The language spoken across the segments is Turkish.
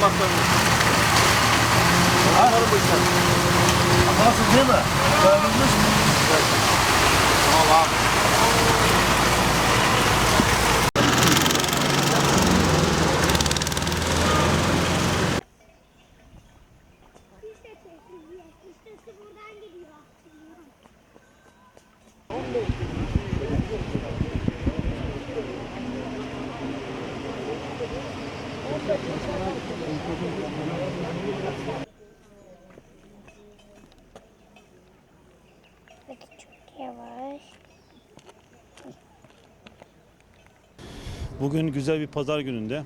maslarını. Anlarım bu işler. Nasıl değil mi? Beğendiniz mi? Tamam abi. İşte çekiliyor. Bugün güzel bir pazar gününde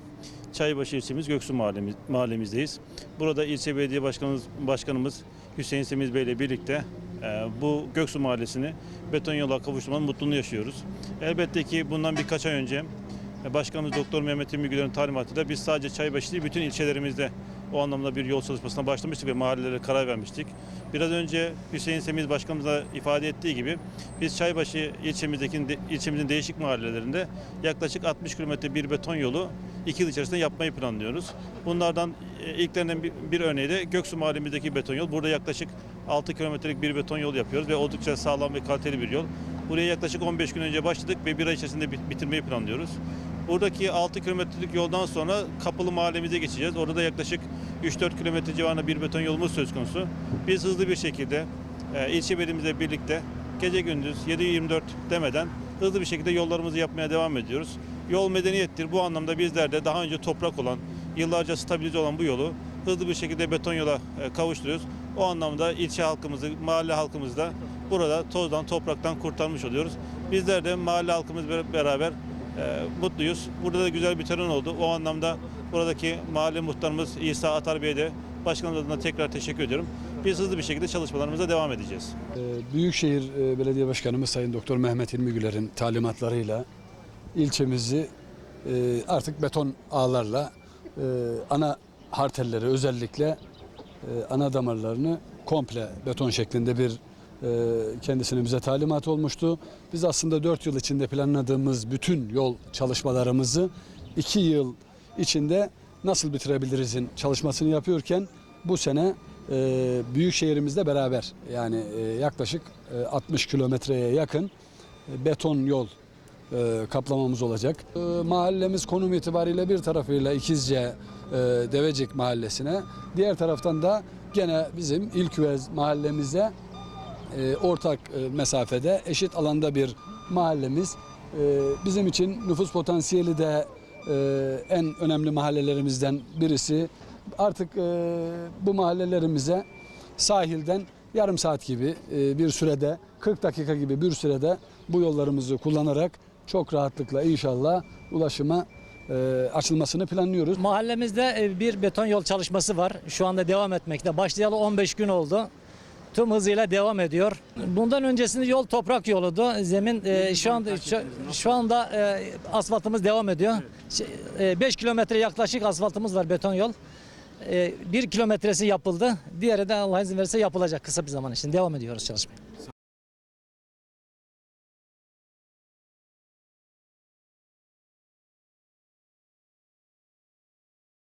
Çaybaşı ilçemiz Göksu mahallemiz, mahallemizdeyiz. Burada ilçe belediye başkanımız, başkanımız Hüseyin Semiz Bey ile birlikte e, bu Göksu mahallesini beton yola kavuşturmanın mutluluğunu yaşıyoruz. Elbette ki bundan birkaç ay önce e, Başkanımız Doktor Mehmet Ümügüler'in talimatıyla biz sadece Çaybaşı değil bütün ilçelerimizde o anlamda bir yol çalışmasına başlamıştık ve mahallelere karar vermiştik. Biraz önce Hüseyin Semiz Başkanımız da ifade ettiği gibi biz Çaybaşı ilçemizdeki de- ilçemizin değişik mahallelerinde yaklaşık 60 kilometre bir beton yolu iki yıl içerisinde yapmayı planlıyoruz. Bunlardan e, ilklerinden bir, bir örneği de Göksu mahallemizdeki beton yol. Burada yaklaşık 6 kilometrelik bir beton yol yapıyoruz ve oldukça sağlam ve kaliteli bir yol. Buraya yaklaşık 15 gün önce başladık ve bir ay içerisinde bit- bitirmeyi planlıyoruz. Buradaki 6 kilometrelik yoldan sonra Kapılı mahallemize geçeceğiz. Orada da yaklaşık 3-4 kilometre civarında bir beton yolumuz söz konusu. Biz hızlı bir şekilde e, ilçe belediyemizle birlikte gece gündüz 7-24 demeden hızlı bir şekilde yollarımızı yapmaya devam ediyoruz. Yol medeniyettir. Bu anlamda bizler de daha önce toprak olan, yıllarca stabilize olan bu yolu hızlı bir şekilde beton yola e, kavuşturuyoruz. O anlamda ilçe halkımızı, mahalle halkımızı da burada tozdan, topraktan kurtarmış oluyoruz. Bizler de mahalle halkımız ber- beraber e, mutluyuz. Burada da güzel bir tören oldu. O anlamda buradaki mahalle muhtarımız İsa Atar Bey'e de başkanımız adına tekrar teşekkür ediyorum. Biz hızlı bir şekilde çalışmalarımıza devam edeceğiz. Ee, Büyükşehir e, Belediye Başkanımız Sayın Doktor Mehmet İlmi Güler'in talimatlarıyla ilçemizi e, artık beton ağlarla e, ana hartelleri özellikle ana damarlarını komple beton şeklinde bir kendisinin bize talimat olmuştu. Biz aslında 4 yıl içinde planladığımız bütün yol çalışmalarımızı 2 yıl içinde nasıl bitirebilirizin çalışmasını yapıyorken bu sene e, büyük şehrimizde beraber yani e, yaklaşık e, 60 kilometreye yakın e, beton yol e, kaplamamız olacak. E, mahallemiz konum itibariyle bir tarafıyla İkizce e, Devecik mahallesine, diğer taraftan da gene bizim İlküvez mahallemize e, ortak e, mesafede eşit alanda bir mahallemiz. E, bizim için nüfus potansiyeli de en önemli mahallelerimizden birisi. Artık bu mahallelerimize sahilden yarım saat gibi bir sürede 40 dakika gibi bir sürede bu yollarımızı kullanarak çok rahatlıkla inşallah ulaşıma açılmasını planlıyoruz. Mahallemizde bir beton yol çalışması var. Şu anda devam etmekte. Başlayalı 15 gün oldu. Tüm hızıyla devam ediyor. Bundan öncesinde yol toprak yoludu. Zemin e, şu anda şu, şu anda e, asfaltımız devam ediyor. 5 kilometre yaklaşık asfaltımız var beton yol. 1 kilometresi yapıldı. Diğeri de Allah izin verirse yapılacak kısa bir zaman için. Devam ediyoruz çalışmaya.